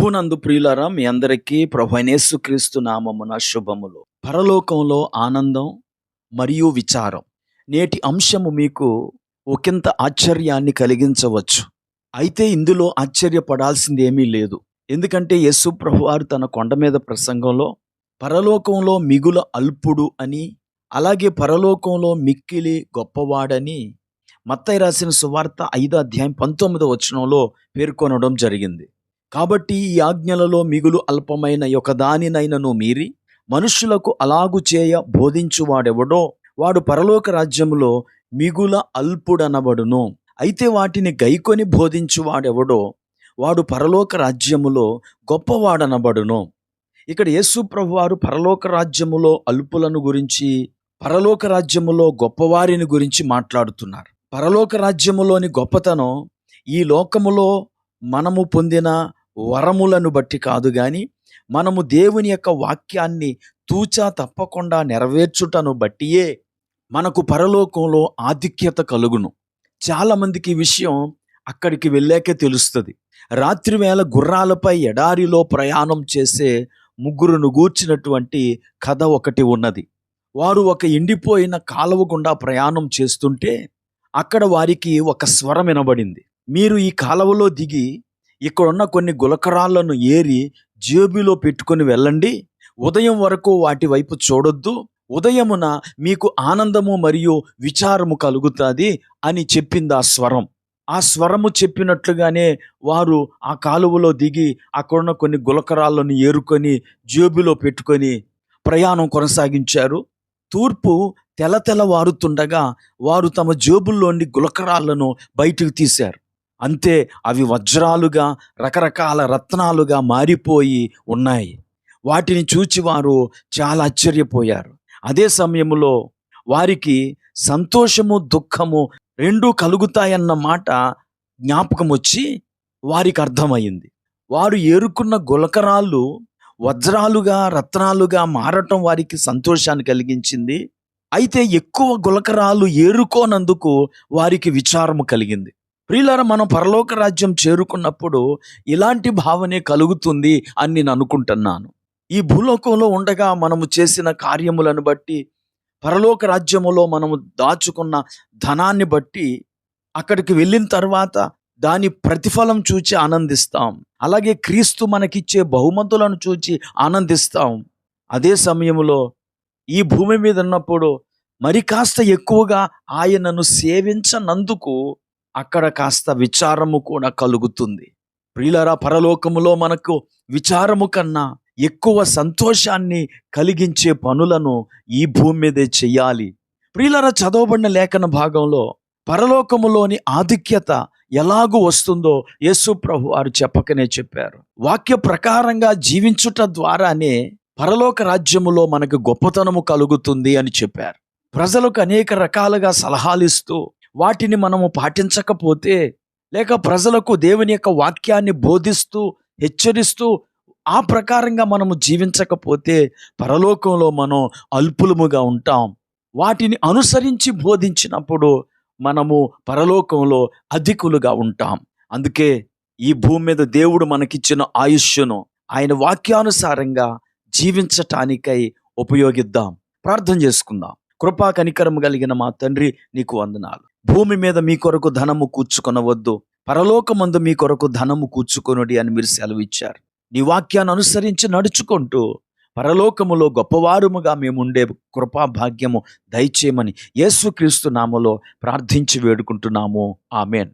ప్రభునందు ప్రియులారా మీ అందరికీ ప్రభనేసు క్రీస్తు నామమున శుభములు. పరలోకంలో ఆనందం మరియు విచారం నేటి అంశము మీకు ఒకంత ఆశ్చర్యాన్ని కలిగించవచ్చు. అయితే ఇందులో ఆశ్చర్యపడాల్సింది ఏమీ లేదు. ఎందుకంటే యేసు ప్రభువారు తన కొండ మీద ప్రసంగంలో పరలోకంలో మిగుల అల్పుడు అని అలాగే పరలోకంలో మిక్కిలి గొప్పవాడని మత్తయి రాసిన సువార్త ఐదో అధ్యాయం పంతొమ్మిదో వచనంలో పేర్కొనడం జరిగింది. కాబట్టి ఈ ఆజ్ఞలలో మిగులు అల్పమైన ఒక దానినైనను మీరి మనుష్యులకు అలాగు చేయ బోధించువాడెవడో వాడు పరలోక రాజ్యములో మిగుల అల్పుడనబడును. అయితే వాటిని గైకొని బోధించువాడెవడో వాడు పరలోక రాజ్యములో గొప్పవాడనబడును. ఇక్కడ యేసు ప్రభు వారు పరలోక రాజ్యములో అల్పులను గురించి పరలోక రాజ్యములో గొప్పవారిని గురించి మాట్లాడుతున్నారు. పరలోక రాజ్యములోని గొప్పతనం ఈ లోకములో మనము పొందిన వరములను బట్టి కాదు కానీ మనము దేవుని యొక్క వాక్యాన్ని తూచా తప్పకుండా నెరవేర్చుటను బట్టియే మనకు పరలోకంలో ఆధిక్యత కలుగును. చాలామందికి ఈ విషయం అక్కడికి వెళ్ళాకే తెలుస్తుంది. రాత్రివేళ గుర్రాలపై ఎడారిలో ప్రయాణం చేసే ముగ్గురును గూర్చినటువంటి కథ ఒకటి ఉన్నది. వారు ఒక ఎండిపోయిన కాలువ గుండా ప్రయాణం చేస్తుంటే అక్కడ వారికి ఒక స్వరం వినబడింది. మీరు ఈ కాలువలో దిగి ఇక్కడున్న కొన్ని గులకరాళ్ళను ఏరి జేబులో పెట్టుకొని వెళ్ళండి. ఉదయం వరకు వాటి వైపు చూడొద్దు. ఉదయమున మీకు ఆనందము మరియు విచారము కలుగుతుంది అని చెప్పింది ఆ స్వరం. ఆ స్వరము చెప్పినట్లుగానే వారు ఆ కాలువలో దిగి అక్కడున్న కొన్ని గులకరాళ్ళను ఏరుకొని జేబులో పెట్టుకొని ప్రయాణం కొనసాగించారు. తూర్పు తెల వారుతుండగా వారు తమ జేబుల్లోని గులకరాళ్ళను బయటకు తీశారు. అంతే అవి వజ్రాలుగా రకరకాల రత్నాలుగా మారిపోయి ఉన్నాయి. వాటిని చూచి వారు చాలా ఆశ్చర్యపోయారు. అదే సమయంలో వారికి సంతోషము దుఃఖము రెండూ కలుగుతాయన్న మాట జ్ఞాపకం వచ్చి వారికి అర్థమైంది వారు ఏరుకున్న గులకరాళ్ళు వజ్రాలుగా రత్నాలుగా మారటం వారికి సంతోషాన్ని కలిగించింది. అయితే ఎక్కువ గులకరాలు ఏరుకోనందుకు వారికి విచారము కలిగింది. ప్రియులారా మనం పరలోక రాజ్యం చేరుకున్నప్పుడు ఇలాంటి భావనే కలుగుతుంది అని నేను అనుకుంటున్నాను. ఈ భూలోకంలో ఉండగా మనము చేసిన కార్యములను బట్టి పరలోక రాజ్యములో మనము దాచుకున్న ధనాన్ని బట్టి అక్కడికి వెళ్ళిన తర్వాత దాని ప్రతిఫలం చూచి ఆనందిస్తాం. అలాగే క్రీస్తు మనకిచ్చే బహుమతులను చూచి ఆనందిస్తాం. అదే సమయంలో ఈ భూమి మీద ఉన్నప్పుడు మరి కాస్త ఎక్కువగా ఆయనను సేవించనందుకు అక్కడ కాస్త విచారము కూడా కలుగుతుంది. ప్రియులరా పరలోకములో మనకు విచారము కన్నా ఎక్కువ సంతోషాన్ని కలిగించే పనులను ఈ భూమి మీదే చెయ్యాలి ప్రియులరా చదవబడిన లేఖన భాగంలో పరలోకములోని ఆధిక్యత ఎలాగూ వస్తుందో యేసు ప్రభు వారు చెప్పకనే చెప్పారు. వాక్య ప్రకారంగా జీవించుట ద్వారానే పరలోక రాజ్యములో మనకు గొప్పతనము కలుగుతుంది అని చెప్పారు. ప్రజలకు అనేక రకాలుగా సలహాలు ఇస్తూ వాటిని మనము పాటించకపోతే లేక ప్రజలకు దేవుని యొక్క వాక్యాన్ని బోధిస్తూ హెచ్చరిస్తూ ఆ ప్రకారంగా మనము జీవించకపోతే పరలోకంలో మనం అల్పులముగా ఉంటాం. వాటిని అనుసరించి బోధించినప్పుడు మనము పరలోకంలో అధికులుగా ఉంటాం. అందుకే ఈ భూమి మీద దేవుడు మనకిచ్చిన ఆయుష్ను ఆయన వాక్యానుసారంగా జీవించటానికై ఉపయోగిద్దాం. ప్రార్థన చేసుకుందాం. కృపా కనికరం కలిగిన మా తండ్రి నీకు వందనాలు. భూమి మీద మీ కొరకు ధనము కూర్చుకొనవద్దు. పరలోకమందు మీ కొరకు ధనము కూర్చుకొనుడి అని మీరు సెలవు ఇచ్చారు నీ వాక్యాన్ని అనుసరించి నడుచుకుంటూ పరలోకములో గొప్పవారుముగా మేముండే కృపా భాగ్యము దయచేయమని యేసుక్రీస్తు నామలో ప్రార్థించి వేడుకుంటున్నాము. ఆమెన్.